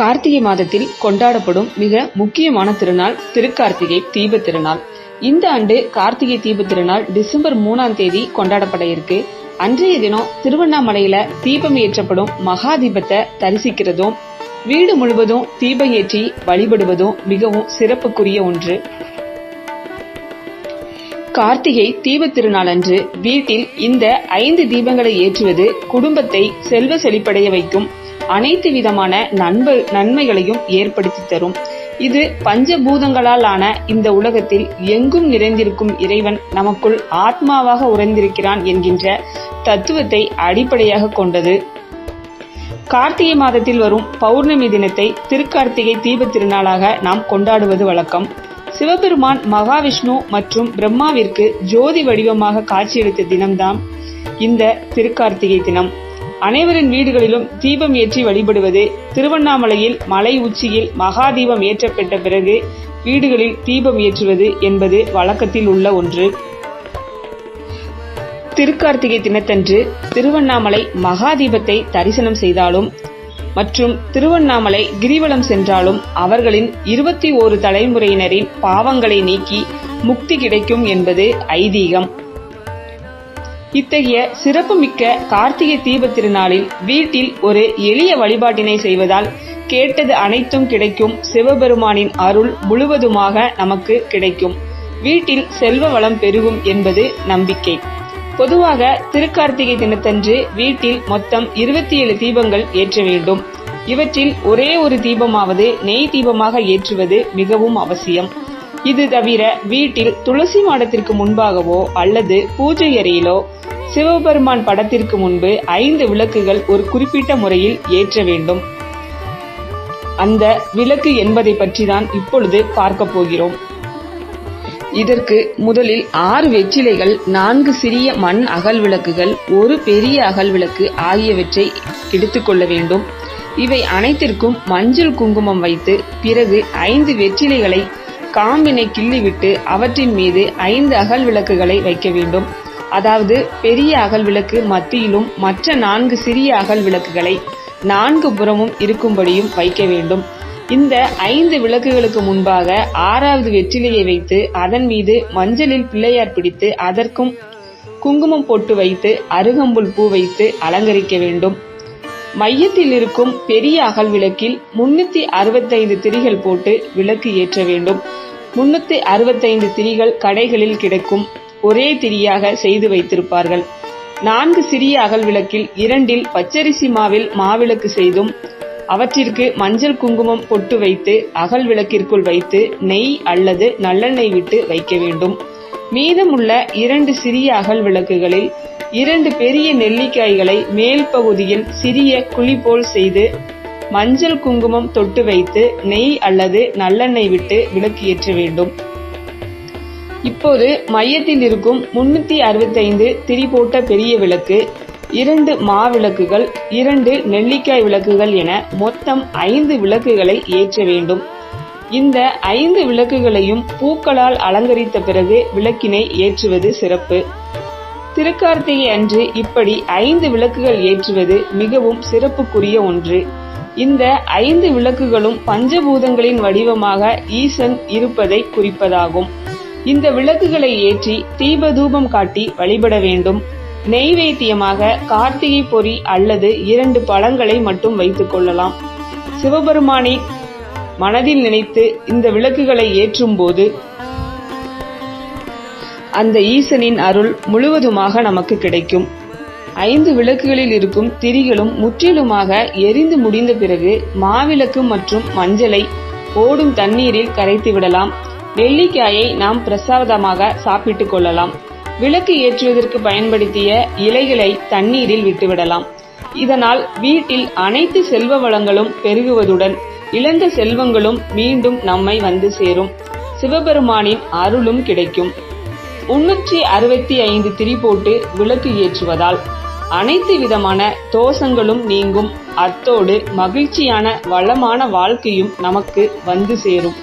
கார்த்திகை மாதத்தில் கொண்டாடப்படும் மிக முக்கியமான திருநாள் திருக்கார்த்திகை தீப திருநாள். இந்த ஆண்டு கார்த்திகை தீப திருநாள் டிசம்பர் மூணாம் தேதி கொண்டாடப்பட இருக்கு. அன்றைய தினம் திருவண்ணாமலையில தீபம் ஏற்றப்படும் மகா தீபத்தை தரிசிக்கிறதும் வீடு முழுவதும் தீபம் ஏற்றி வழிபடுவதும் மிகவும் சிறப்புக்குரிய ஒன்று. கார்த்திகை தீப திருநாள் அன்று வீட்டில் இந்த ஐந்து தீபங்களை ஏற்றுவது குடும்பத்தை செல்வ செழிப்படைய வைக்கும் அனைத்து விதமான நண்ப நன்மைகளையும் ஏற்படுத்தி தரும். இது பஞ்சபூதங்களால் ஆன இந்த உலகத்தில் எங்கும் நிறைந்திருக்கும் இறைவன் நமக்குள் ஆத்மாவாக உறைந்திருக்கிறான் என்கின்ற தத்துவத்தை அடிப்படையாக கொண்டது. கார்த்திகை மாதத்தில் வரும் பௌர்ணமி தினத்தை திருக்கார்த்திகை தீப திருநாளாக நாம் கொண்டாடுவது வழக்கம். சிவபெருமான் மகாவிஷ்ணு மற்றும் பிரம்மாவிற்கு ஜோதி வடிவமாக காட்சியளித்த தினம்தான் இந்த திருக்கார்த்திகை தினம். அனைவரின் வீடுகளிலும் தீபம் ஏற்றி வழிபடுவது திருவண்ணாமலையில் மலை உச்சியில் மகா தீபம் ஏற்றப்பட்ட பிறகு வீடுகளில் தீபம் ஏற்றுவது என்பது வழக்கத்தில் உள்ள ஒன்று. திருக்கார்த்திகை தினத்தன்று திருவண்ணாமலை மகா தீபத்தை தரிசனம் செய்தாலும் மற்றும் திருவண்ணாமலை கிரிவலம் சென்றாலும் அவர்களின் இருபத்தி ஓரு தலைமுறையினரின் பாவங்களை நீக்கி முக்தி கிடைக்கும் என்பது ஐதீகம். இத்தகைய சிறப்புமிக்க கார்த்திகை தீப திருநாளில் வீட்டில் ஒரு எளிய வழிபாட்டினை செய்வதால் கேட்டது அனைத்தும் கிடைக்கும். சிவபெருமானின் அருள் முழுவதுமாக நமக்கு கிடைக்கும். வீட்டில் செல்வ வளம் பெருகும் என்பது நம்பிக்கை. பொதுவாக திருக்கார்த்திகை தினத்தன்று வீட்டில் மொத்தம் இருபத்தி ஏழு தீபங்கள் ஏற்ற வேண்டும். இவற்றில் ஒரே ஒரு தீபமாவது நெய் தீபமாக ஏற்றுவது மிகவும் அவசியம். இது தவிர வீட்டில் துளசி மாடத்திற்கு முன்பாகவோ அல்லது பூஜை அறையிலோ சிவபெருமான் படத்திற்கு முன்பு ஐந்து விளக்குகள் ஒரு குறிப்பிட்ட முறையில் ஏற்ற வேண்டும். அந்த விளக்கு என்பதை பற்றி தான் இப்பொழுது பார்க்க போகிறோம். இதற்கு முதலில் ஆறு வெற்றிலைகள் நான்கு சிறிய மண் அகல் விளக்குகள் ஒரு பெரிய அகல் விளக்கு ஆகியவற்றை எடுத்துக்கொள்ள வேண்டும். இவை அனைத்திற்கும் மஞ்சள் குங்குமம் வைத்து பிறகு ஐந்து வெற்றிலைகளை காம்பினை கிள்ளிவிட்டு அவற்றின் மீது ஐந்து அகல் விளக்குகளை வைக்க வேண்டும். அதாவது பெரிய அகல் விளக்கு மத்தியிலும் மற்ற நான்கு சிறிய அகல் விளக்குகளை நான்கு புறமும் இருக்கும்படியும் வைக்க வேண்டும். இந்த ஐந்து விளக்குகளுக்கு முன்பாக ஆறாவது வெற்றிலையை வைத்து அதன் மீது மஞ்சளில் பிள்ளையார் பிடித்து அதற்கும் குங்குமம் போட்டு வைத்து அருகம்புல் பூ வைத்து அலங்கரிக்க வேண்டும். மையத்தில் இருக்கும் பெரிய அகல் விளக்கில் முன்னூத்தி அறுபத்தைந்து திரிகள் போட்டு விளக்கு ஏற்ற வேண்டும். முன்னூத்தி அறுபத்தைந்து திரிகள் கடைகளில் கிடைக்கும் ஒரே திரியாக செய்து வைத்திருப்பார்கள். நான்கு சிறிய அகல் விளக்கில் இரண்டில் பச்சரிசி மாவில் மாவிளக்கு செய்தும் அவற்றிற்கு மஞ்சள் குங்குமம் பொட்டு வைத்து அகல் விளக்கிற்குள் வைத்து நெய் அல்லது நல்லெண்ணெய் விட்டு வைக்க வேண்டும். மீதமுள்ள இரண்டு சிறிய அகல் விளக்குகளில் இரண்டு பெரிய நெல்லிக்காய்களை மேல் பகுதியில் சிறிய குழி போல் செய்து மஞ்சள் குங்குமம் தொட்டு வைத்து நெய் அல்லது நல்லெண்ணெய் விட்டு விளக்கு ஏற்ற வேண்டும். இப்போது மையத்தில் இருக்கும் முன்னூத்தி அறுபத்தைந்து திரி போட்ட பெரிய விளக்கு இரண்டு மா விளக்குகள் இரண்டு நெல்லிக்காய் விளக்குகள் என மொத்தம் ஐந்து விளக்குகளை ஏற்ற வேண்டும். இந்த ஐந்து விளக்குகளையும் பூக்களால் அலங்கரித்த பிறகு விளக்கினை ஏற்றுவது சிறப்பு. திருக்கார்த்திகை அன்று இப்படி ஐந்து விளக்குகள் ஏற்றுவது மிகவும் சிறப்புக்குரிய ஒன்று. இந்த ஐந்து விளக்குகளும் பஞ்சபூதங்களின் வடிவமாக ஈசன் இருப்பதை குறிப்பதாகும். இந்த விளக்குகளை ஏற்றி தீப தூபம் காட்டி வழிபட வேண்டும். நெய்வேத்தியமாக கார்த்திகை பொறி அல்லது இரண்டு பழங்களை மட்டும் வைத்துக் கொள்ளலாம். சிவபெருமானை மனதில் நினைத்து இந்த விளக்குகளை ஏற்றும் போது அந்த ஈசனின் அருள் முழுவதுமாக நமக்கு கிடைக்கும். ஐந்து விளக்குகளில் இருக்கும் திரிகளும் முற்றிலுமாக எரிந்து முடிந்த பிறகு மாவிளக்கு மற்றும் மஞ்சளை ஓடும் தண்ணீரில் கரைத்து விடலாம். நெல்லிக்காயை நாம் பிரசாதமாக சாப்பிட்டுக் கொள்ளலாம். விளக்கு ஏற்றுவதற்கு பயன்படுத்திய இலைகளை தண்ணீரில் விட்டுவிடலாம். இதனால் வீட்டில் அனைத்து செல்வ வளங்களும் பெருகுவதுடன் இழந்த செல்வங்களும் மீண்டும் நம்மை வந்து சேரும். சிவபெருமானின் அருளும் கிடைக்கும். முன்னூற்றி அறுபத்தி ஐந்து திரி போட்டு விளக்கு ஏற்றுவதால் அனைத்து விதமான தோஷங்களும் நீங்கும். அத்தோடு மகிழ்ச்சியான வளமான வாழ்க்கையும் நமக்கு வந்து சேரும்.